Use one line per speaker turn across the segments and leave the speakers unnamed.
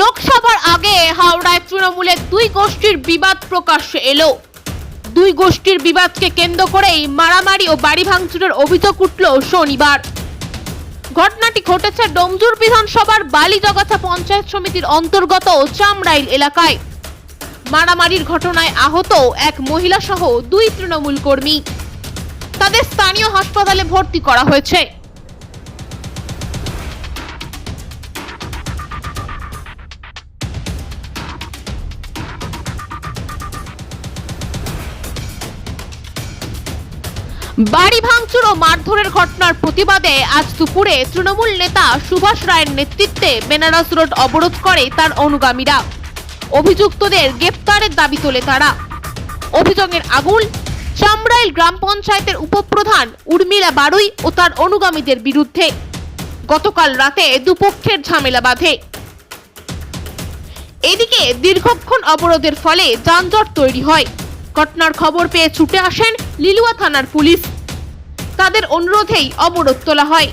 লোকসভার আগে হাওড়ায় তৃণমূলের দুই গোষ্ঠীর বিবাদ প্রকাশ্যে এলো। দুই গোষ্ঠীর বিবাদকে কেন্দ্র করেই মারামারি ও বাড়ি ভাঙচুরের অভিযোগ উঠল শনিবার। ঘটনাটি ঘটেছে ডোমজুর বিধানসভার বালিজগাছা পঞ্চায়েত সমিতির অন্তর্গত চামরাইল এলাকায়। মারামারির ঘটনায় আহত এক মহিলা সহ দুই তৃণমূল কর্মী। তাদের স্থানীয় হাসপাতালে ভর্তি করা হয়েছে। বাড়ি ভাঙচুর ও মারধরের ঘটনার প্রতিবাদে আজ দুপুরে তৃণমূল নেতা সুভাষ রায়ের নেতৃত্বে বেনারস রোড অবরোধ করে তার অনুগামীরা। অভিযুক্তদের গ্রেপ্তারের দাবি তোলে তারা। অভিযোগের আগুন চামড়াইল গ্রাম পঞ্চায়েতের উপপ্রধান উর্মিলা বারুই ও তার অনুগামীদের বিরুদ্ধে। গতকাল রাতে দুপক্ষের ঝামেলা বাঁধে। এদিকে দীর্ঘক্ষণ অবরোধের ফলে যানজট তৈরি হয়। ঘটনার খবর পেয়ে ছুটে আসেন লিলুয়া থানার পুলিশ। তাদের অনুরোধেই অবরোধ তোলা হয়।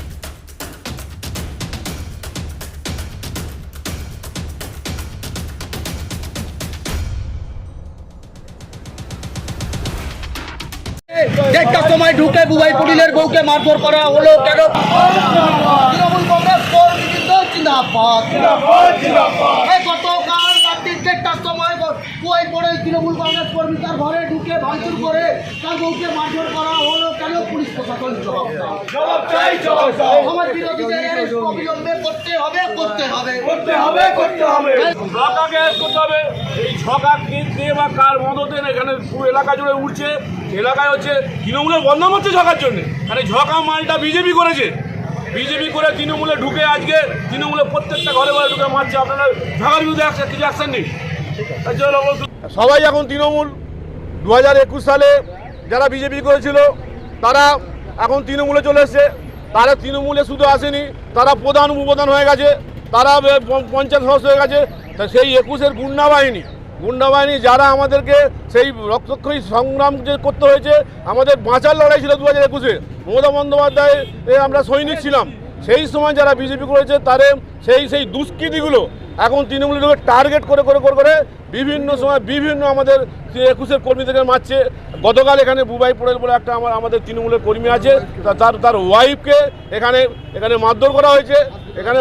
সময় ঢুকে বুবাই পটিলের বউকে মারধর করা হলো কেন? তৃণমূল কংগ্রেস গতকাল রাত্রি দেড়টার সময় পড়ে তৃণমূল কংগ্রেস কর্মী তার ঘরে ঢুকে ভাঙচুর করে তার বউকে মারধর করা হলো কেন পুলিশ প্রশাসন? সমাজ বিরোধীদের অবিলম্বে করতে হবে করতে হবে।
করতে হবে করতে হবে। ঝকাকে করতে হবে? এই ঝকা কে কে বা কার মদতে এখানে পুরো এলাকা জুড়ে উঠছে এলাকায় হচ্ছে তৃণমূলের বদনাম হচ্ছে ঝকার জন্য। মানে ঝকা মালটা বিজেপি করেছে। বিজেপি করে তৃণমূলে ঢুকে আজকে তৃণমূলে প্রত্যেকটা ঘরে ঘরে ঢুকে মারছে। আপনারা ঝকার বিরুদ্ধে কিছু অ্যাকশন নেই। তার জন্য বলছি,
সবাই এখন তৃণমূল। দু হাজার একুশ সালে যারা বিজেপি করেছিল, তারা এখন তৃণমূলে চলে এসছে। তারা তৃণমূলে শুধু আসেনি, তারা প্রধান উপপ্রধান হয়ে গেছে, তারা পঞ্চায়েত সদস্য হয়ে গেছে। তা সেই একুশের গুন্ডা বাহিনী গুন্ডা বাহিনী যারা আমাদেরকে সেই রক্তক্ষয়ী সংগ্রাম যে করতে হয়েছে, আমাদের বাঁচার লড়াই ছিল দু হাজার একুশে। মমতা বন্দ্যোপাধ্যায় আমরা সৈনিক ছিলাম। সেই সময় যারা বিজেপি করেছে তারে সেই সেই দুষ্কৃতিগুলো এখন তৃণমূলের লোকের টার্গেট করে করে করে করে বিভিন্ন সময় বিভিন্ন আমাদের একুশের কর্মীদেরকে মারছে। গতকাল এখানে বুবাই পোড়েল বলে একটা আমার, আমাদের তৃণমূলের কর্মী আছে তার তার ওয়াইফকে এখানে এখানে মারধর করা হয়েছে। এখানে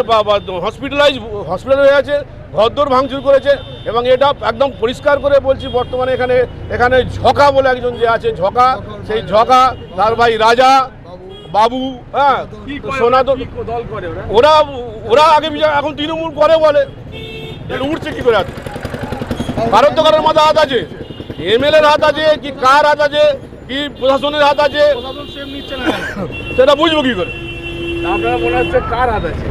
হসপিটালাইজ হসপিটাল হয়ে আছে, ঘরদোর ভাঙচুর করেছে এবং এটা একদম পরিষ্কার করে বলছি বর্তমানে এখানে এখানে ঝকা বলে একজন যে আছে, ঝকা, সেই ঝকা তার ভাই রাজা বাবু হ্যাঁ
দল করে ওরা?
ওরা আগে এখন তৃণমূল করে বলে। উঠছে কি করে কারোর তো কারোর মাথা হাত আছে। এমএলএর হাত আছে কি কার হাত আছে কি প্রশাসনের হাত আছে? সেটা বুঝব কি করে?
আপনারা মনে হচ্ছে কার হাত আছে?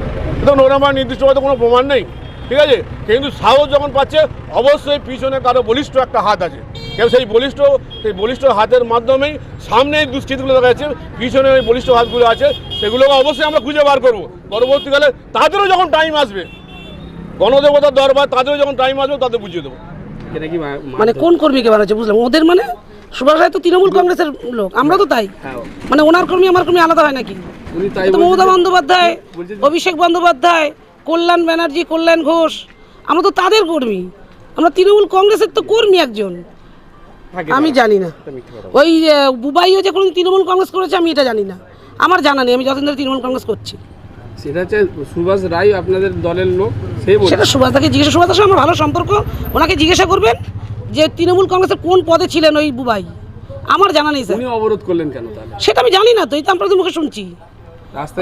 ওরা আমার নির্দিষ্টভাবে কোনো প্রমাণ নেই। ঠিক আছে? কিন্তু সাহস যখন পাচ্ছে অবশ্যই পিছনে কারও বলিষ্ঠ একটা হাত আছে। কেউ সেই বলিষ্ঠ সেই বলিষ্ঠ হাতের মাধ্যমেই সামনে এই দুষ্কৃতিগুলো দেখা যাচ্ছে পিছনে ওই বলিষ্ঠ হাতগুলো আছে সেগুলোকে অবশ্যই আমরা খুঁজে বার করব। পরবর্তীকালে তাদেরও যখন টাইম আসবে গণদেবতার দরবার তাদেরও যখন টাইম আসবে তাদের বুঝিয়ে দেবো।
মানে কোন কর্মীকে বানাচ্ছে বুঝলাম? ওদের মানে? সুভাষ রায় তো তৃণমূল কংগ্রেসের লোক আমরা তো তাই। মানে ওনার কর্মী আমার কর্মী আলাদা হয় নাকি? মমতা বন্দ্যোপাধ্যায় অভিষেক বন্দ্যোপাধ্যায় কল্যাণ ব্যানার্জি কল্যাণ ঘোষ আমরা তো তাদের কর্মী। আমরা তৃণমূল কংগ্রেসের তো কর্মী একজন। আমি জানি না। ওই বুবাইও যে কোনো তৃণমূল কংগ্রেস করেছে আমি এটা জানি না। আমার জানা নেই আমি যতদিন ধরে তৃণমূল কংগ্রেস করছি।
সেটা হচ্ছে সুভাষ রায় আপনাদের দলের লোক সেই
সেটা সুভাষদাকে জিজ্ঞাসা সুভাষদার সঙ্গে আমার ভালো সম্পর্ক। ওনাকে জিজ্ঞাসা করবেন যে তৃণমূল কংগ্রেসের কোন পদে ছিলেন ওই বুবাই। আমার জানা নেই স্যার।
অবরোধ করলেন কেন
সেটা আমি জানি না তো এই তো আপনাদের মুখে শুনছি।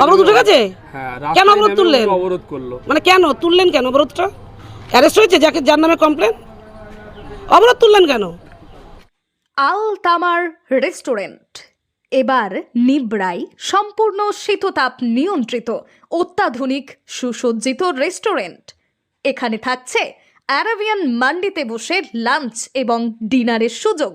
অবরোধ উঠে গেছে?
হ্যাঁ
কেন অবরোধ তুললেন?
অবরোধ করল?
মানে কেন? তুললেন কেন অবরোধটা? অ্যারেস্ট হয়েছে যাকে যার নামে কমপ্লেন অবরোধ তুললেন কেন?
আল তামার রেস্টুরেন্ট। এবার সম্পূর্ণ শীততাপ নিয়ন্ত্রিত অত্যাধুনিক সুসজ্জিত রেস্টুরেন্ট। এখানে থাকছে অ্যারাবিয়ান মান্ডিতে বসে লাঞ্চ এবং ডিনারের সুযোগ।